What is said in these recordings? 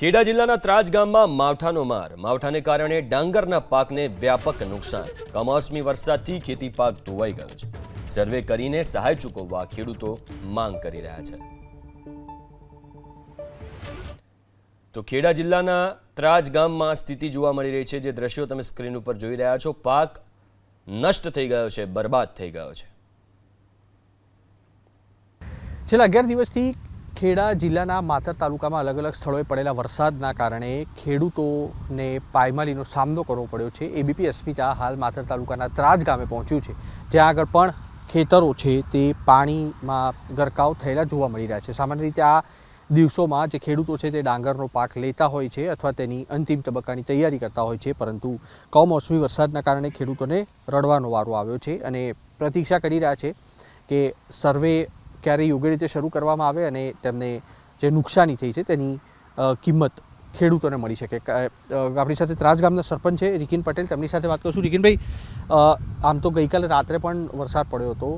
ખેડા જિલ્લાના ત્રાજ ગામમાં માવઠાનો માર. માવઠાને કારણે ડાંગરના પાકને વ્યાપક નુકસાન. કમોસમી વરસાદથી ખેતી પાક ધોવાઈ ગયો છે. સર્વે કરીને સહાય ચૂકવવા ખેડૂતો માંગ કરી રહ્યા છે. તો ખેડા જિલ્લાના ત્રાજ ગામમાં સ્થિતિ જોવા મળી રહી છે. જે દ્રશ્યો તમે સ્ક્રીન ઉપર જોઈ રહ્યા છો, પાક નષ્ટ થઈ ગયો છે, બરબાદ થઈ ગયો છે. છેલ્લા અગિયાર દિવસથી ખેડા જિલ્લાના માતર તાલુકામાં અલગ અલગ સ્થળોએ પડેલા વરસાદના કારણે ખેડૂતોને પાયમાલીનો સામનો કરવો પડ્યો છે. એબીપી અસ્મિતા હાલ માતર તાલુકાના ત્રાજ ગામે પહોંચ્યું છે. જ્યાં આગળ પણ ખેતરો છે તે પાણીમાં ગરકાવ થયેલા જોવા મળી રહ્યા છે. સામાન્ય રીતે આ દિવસોમાં જે ખેડૂતો છે તે ડાંગરનો પાક લેતા હોય છે અથવા તેની અંતિમ તબક્કાની તૈયારી કરતા હોય છે, પરંતુ કમોસમી વરસાદના કારણે ખેડૂતોને રડવાનો વારો આવ્યો છે અને પ્રતીક્ષા કરી રહ્યા છે કે સર્વે ક્યારે યોગ્ય રીતે શરૂ કરવામાં આવે અને તેમને જે નુકસાની થઈ છે તેની કિંમત ખેડૂતોને મળી શકે. આપણી સાથે ત્રાસ ગામના સરપંચ છે, રિકિન પટેલ. તેમની સાથે વાત કરશું. રિકિનભાઈ આમ તો ગઈકાલે રાત્રે પણ વરસાદ પડ્યો હતો.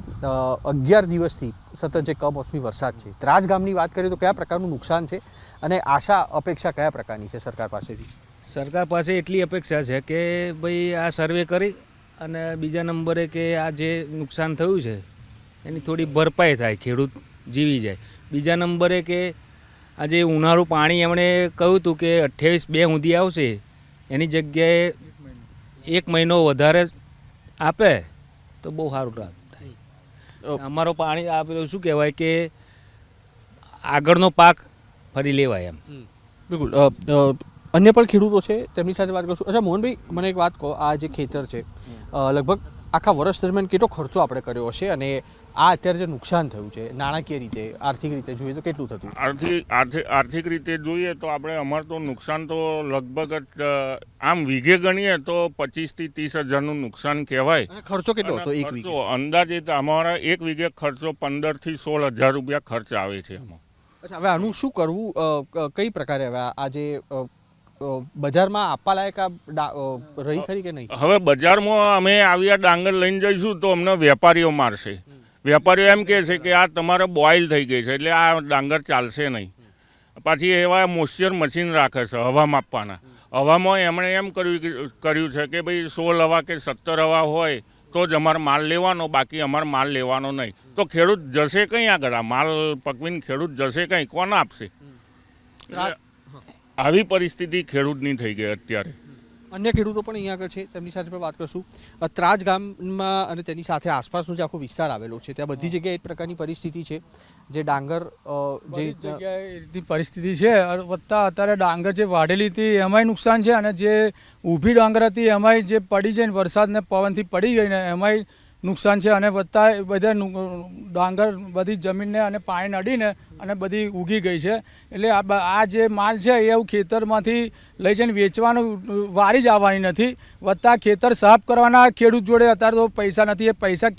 અગિયાર દિવસથી સતત જે કમોસમી વરસાદ છે. ત્રાસ ગામની વાત કરીએ તો કયા પ્રકારનું નુકસાન છે અને આશા અપેક્ષા કયા પ્રકારની છે સરકાર પાસેથી? સરકાર પાસે એટલી અપેક્ષા છે કે ભાઈ આ સર્વે કરી અને બીજા નંબરે કે આ જે નુકસાન થયું છે એની થોડી ભરપાઈ થાય ખેડૂત જીવી જાય. બીજા નંબરે કે આ જે ઉનાળું પાણી એમણે કહ્યું હતું કે અઠ્યાવીસ બે સુધી આવશે એની જગ્યાએ એક મહિનો વધારે આપે તો બહુ સારું થાય. અમારો પાણી આ શું કહેવાય કે આગળનો પાક ફરી લેવાય એમ. બિલકુલ. અન્ય પણ ખેડૂતો છે તેમની સાથે વાત કરશું. અચ્છા મોહનભાઈ મને એક વાત કહો. આ જે ખેતર છે લગભગ આખા વર્ષ દરમિયાન કેટલો ખર્ચો આપણે કર્યો હશે? અને આ અત્યારે જે નુકસાન થયું છે નાણાકીય રીતે આર્થિક રીતે જોઈએ તો કેટલું થતું? આર્થિક આર્થિક આર્થિક રીતે જોઈએ તો આપણે અમારે તો નુકસાન તો લગભગ આમ વીઘે ગણીએ તો પચીસથી ત્રીસ હજારનું નુકસાન કહેવાય. ખર્ચો કેટલો હતો? એક વીઘો? અંદાજિત અમારા એક વીઘે ખર્ચો પંદરથી સોળ હજાર રૂપિયા ખર્ચ આવે છે એમાં. અચ્છા હવે આનું શું કરવું? કઈ પ્રકારે હવે આ- આ જે અ, અ, બજારમાં આપવા લાયક રહી ખરી કે નહીં? હવે બજારમાં અમે આવ્યા ડાંગર લઈને જઈશું તો અમને વેપારીઓ મારશે. વેપારીઓ એમ કહે છે કે આ તમારે બોઇલ થઈ ગઈ છે એટલે આ ડાંગર ચાલશે નહીં. પાછી એવા મોઇશ્ચર મશીન રાખે છે હવા માપવાના. હવામાં એમણે એમ કર્યું કર્યું છે કે ભાઈ સોળ હવા કે સત્તર હવા હોય તો જ અમારે માલ લેવાનો બાકી અમારે માલ લેવાનો નહીં. તો ખેડૂત જશે કંઈ આગળ? આ માલ પકવીને ખેડૂત જશે કંઈ? કોણ આપશે? આવી પરિસ્થિતિ ખેડૂતની થઈ ગઈ અત્યારે. અન્ય ખેડૂતો પણ અહીંયા આગળ છે તેમની સાથે પણ વાત કરશું. ત્રાજ ગામમાં અને તેની સાથે આસપાસનો જે આખો વિસ્તાર આવેલો છે ત્યાં બધી જગ્યાએ એક પ્રકારની પરિસ્થિતિ છે જે ડાંગર જે જગ્યાએ રીતની પરિસ્થિતિ છે. વત્તા અત્યારે ડાંગર જે વાઢેલી હતી એમાંય નુકસાન છે અને જે ઊભી ડાંગર હતી એમાંય જે પડી જઈને વરસાદને પવનથી પડી ગઈને એમાંય નુકસાન છે અને વત્તા બધા ડાંગર બધી જમીનને અને પાણી અડીને અને બધી ઉગી ગઈ છે. એટલે આ જે માલ છે એ એવું ખેતરમાંથી લઈ જઈને વેચવાનું વારી જ આવવાની નથી. વત્તા ખેતર સાફ કરવાના ખેડૂત જોડે અત્યારે તો પૈસા નથી એ પૈસા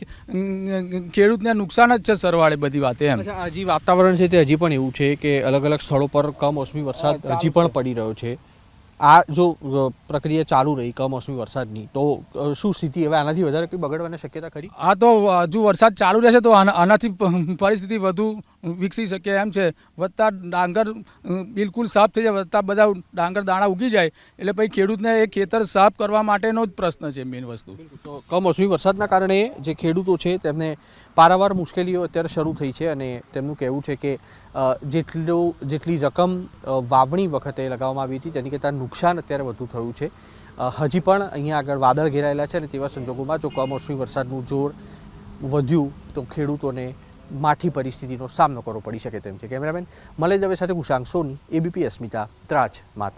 ખેડૂતને નુકસાન જ છે સરવાળે બધી વાતે એમ. હજી વાતાવરણ છે તે હજી પણ એવું છે કે અલગ અલગ સ્થળો પર કમોસમી વરસાદ હજી પણ પડી રહ્યો છે. આ જો પ્રક્રિયા ચાલુ રહી કમોસમી વરસાદની, તો શું સ્થિતિ? હવે આનાથી વધારે કંઈ બગડવાની શક્યતા ખરી? આ તો હજુ વરસાદ ચાલુ રહેશે તો આના- આનાથી પરિસ્થિતિ વધુ વિકસી શકે એમ છે. વધતા ડાંગર બિલકુલ સાફ થઈ જાય. વધતા બધા ડાંગર દાણા ઉગી જાય. એટલે પછી ખેડૂતને એ ખેતર સાફ કરવા માટેનો જ પ્રશ્ન છે મેઇન વસ્તુ. તો કમોસમી વરસાદના કારણે જે ખેડૂતો છે તેમને પારાવાર મુશ્કેલીઓ અત્યારે શરૂ થઈ છે અને તેમનું કહેવું છે કે જેટલું, જેટલી રકમ વાવણી વખતે લગાવવામાં આવી હતી તેની કરતાં નુકસાન અત્યારે વધુ થયું છે. હજી પણ અહીંયા આગળ વાદળ ઘેરાયેલા છે અને તેવા સંજોગોમાં જો કમોસમી વરસાદનું જોર વધ્યું તો ખેડૂતોને માઠી પરિસ્થિતિનો સામનો કરવો પડી શકે તેમ છે. કેમેરામેન મલેજ દવે સાથે કુશાંક સોની એબીપી અસ્મિતા ત્રાજ માત્ર